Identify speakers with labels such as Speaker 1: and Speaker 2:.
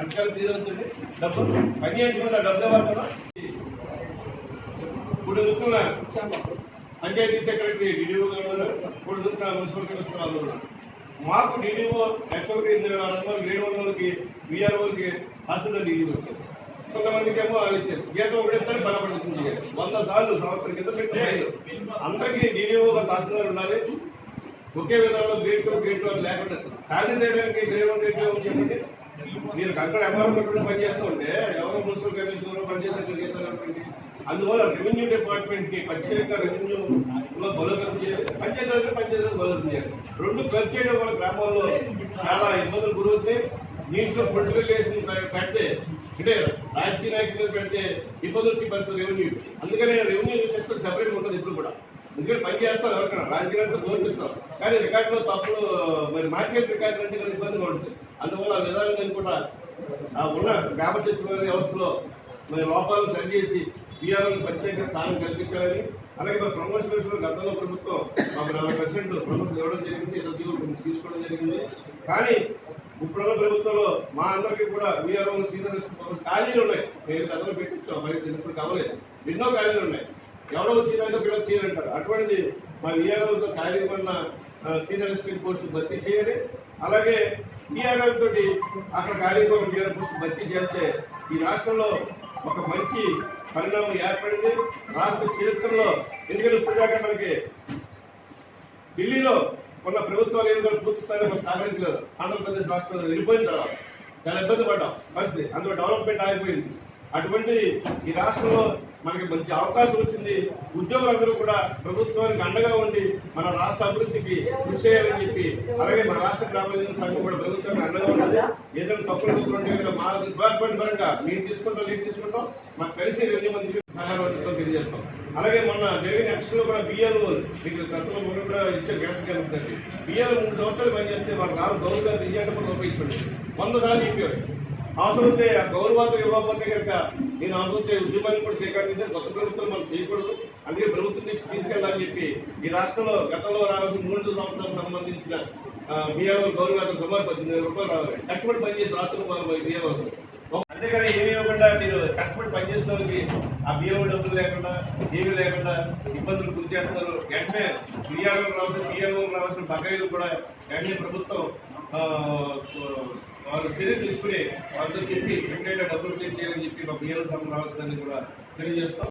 Speaker 1: ఎంతకాలం తీరవుతుంది డబ్బు పని చేయించుకుంటా డబ్బు ఇవ్వాలి ఇప్పుడు దుక్కున్న పంచాయతీ సెక్రటరీ డిడిఓ గారు ఇప్పుడు దుక్కున్న మున్సిపల్ కమిషనర్ వాళ్ళు ఉన్నారు. మాకు డిడిఓ ఎక్స్ఎల్కి గ్రేడ్ వన్ వాళ్ళకి విఆర్ఓకి హాస్పిటల్ డిడిఓ వచ్చారు. కొంతమందికి ఏమో ఇచ్చారు. గీత ఒకటి బలపడుతుంది. వంద సార్లు సంవత్సరం కింద పెట్టి అందరికీ డిడిఓ తహసీల్దార్ ఉండాలి. ఒకే విధంగా గ్రేడ్ టూ గ్రేడ్ టూ లేకుండా శాలరీ చేయడానికి గ్రేడ్ వన్ గ్రేడ్ టూ చెప్పండి మీరు అక్కడ ఎంఆర్ఓ పనిచేస్తుంటే పనిచేస్తూ ఉంటే ఎవరో మున్సిపల్ కమిషనర్ పనిచేసే చేస్తారంటే అందువల్ల రెవెన్యూ డిపార్ట్మెంట్కి ప్రత్యేక రెవెన్యూ బలోపేతం చేయాలి. పంచాయతీ పంచాయతీ బలోపేతం చేయాలి. రెండు ఖర్చు చేయడం వల్ల గ్రామాల్లో చాలా ఇబ్బందులు గురవుతాయి. దీంట్లో పొలిటికల్ పెడితే అంటే రాజకీయ నాయకులు పెడితే ఇబ్బందులు వచ్చి పరిస్థితి రెవెన్యూ. అందుకనే రెవెన్యూ చేసుకుని సెపరేట్ ఉంటుంది ఇప్పుడు కూడా. ఎందుకంటే పని చేస్తారు ఎవరికైనా. రాజకీయాలతో గౌరవిస్తాం కానీ రికార్డులో తప్పులు మరి మార్కెట్ రికార్డులు అంటే ఇబ్బందులు ఇబ్బందిగా ఉంటుంది. అందువల్ల కూడా ఉన్న గ్రామ సచివాలయ వ్యవస్థలో మరి లోపాలను సరి చేసి బీఆర్ఓకి ప్రత్యేక స్థానం కల్పించాలని అలాగే మరి ప్రమోషన్ గతంలో ప్రభుత్వం మాకు నలభై పర్సెంట్ ప్రమోషన్ ఇవ్వడం జరిగింది ఇద్దరు తీసుకోవడం జరిగింది. కానీ ఇప్పుడున్న ప్రభుత్వంలో మా అందరికీ కూడా వీఆర్ఓ సీనియర్ ఖాళీలు ఉన్నాయి. నేను గతంలో పెట్టించాం మరి చిన్నప్పుడు కావలేదు. ఎన్నో ఖాళీలు ఉన్నాయి. ఎవరో వచ్చిందంటే పిల్లలు చేయాలంటారు. అటువంటిది మా ఈఆర్ఓతో ఖాళీ ఉన్న సీనియర్ ఎస్పీ పోస్టు భర్తీ చేయాలి అలాగే ఈఆర్ఓ తోటి అక్కడ ఖాళీ ఉన్న టీఆర్ పోస్టు భర్తీ చేస్తే ఈ రాష్ట్రంలో ఒక మంచి పరిణామం ఏర్పడింది. రాష్ట్ర చరిత్రలో ఎందుకంటే ఇప్పటిదాకా మనకి ఢిల్లీలో ఉన్న ప్రభుత్వాలు ఏమి పూర్తి స్థాయిలో మనం సహకరించలేదు. ఆంధ్రప్రదేశ్ రాష్ట్రంలో వెళ్ళిపోయిన తర్వాత. చాలా ఇబ్బంది పడ్డాం. పరిస్థితి అందులో డెవలప్మెంట్ ఆగిపోయింది. అటువంటి ఈ రాష్ట్రంలో మనకి మంచి అవకాశం వచ్చింది. ఉద్యోగులందరూ కూడా ప్రభుత్వానికి అండగా ఉండి మన రాష్ట్ర అభివృద్ధికి కృషి చేయాలని చెప్పి అలాగే మన రాష్ట్ర గ్రామీణ సంఘం కూడా ప్రభుత్వానికి అండగా ఉండాలి. ఏదైనా తప్పులు తీసుకుంటే మా డిపార్ట్మెంట్ పరంగా మీరు తీసుకుంటాం మీరు తీసుకుంటాం. మాకు కలిసి రెండు మంది సహాయం తెలియజేస్తాం. అలాగే మొన్న జరిగిన నెక్స్ట్లో కూడా బియ్యాలు మీకు గతంలో మొన్న కూడా ఇచ్చే గ్యాస్ కలుగుతుంది బియ్యాలు మూడు సంవత్సరాలు పనిచేస్తే వాళ్ళు రావు గౌరవ ఇయ్యాటప్పుడు ఉపయోగించండి వంద సార్లు చెప్పారు. అవసరం ఆ గౌరవాలు ఇవ్వకపోతే కనుక నేను అవసరం ఉద్యమాన్ని కూడా స్వీకరించాను కొత్త ప్రభుత్వం మనం చేయకూడదు. అందుకే ప్రభుత్వం నుంచి తీసుకెళ్ళాలని చెప్పి ఈ రాష్ట్రంలో గతంలో రావాల్సిన మూడు సంవత్సరాలకు సంబంధించిన బియ్యాలు గౌరవాలు సుమారు పద్దెనిమిది రూపాయలు రావాలి. కష్టపడి పనిచేసి రాత్రులు బియ్యాలు అంతేకాని ఏమి ఇవ్వకుండా మీరు కష్టపడి పనిచేసిన వాళ్ళకి ఆ బియ్యం డబ్బులు లేకుండా ఏమీ లేకుండా ఇబ్బందులు గురి చేస్తున్నారు వెంటనే బియ్యాలు రావాల్సిన బియ్యం రావాల్సిన బకాయిలు కూడా వెంటనే ప్రభుత్వం వాళ్ళు చర్య తీసుకుని వాళ్ళతో చెప్పి ఎప్పుడైనా డబ్బులు పే చేయాలని చెప్పి మా బియ్యం రావాల్సిందని కూడా తెలియజేస్తాం.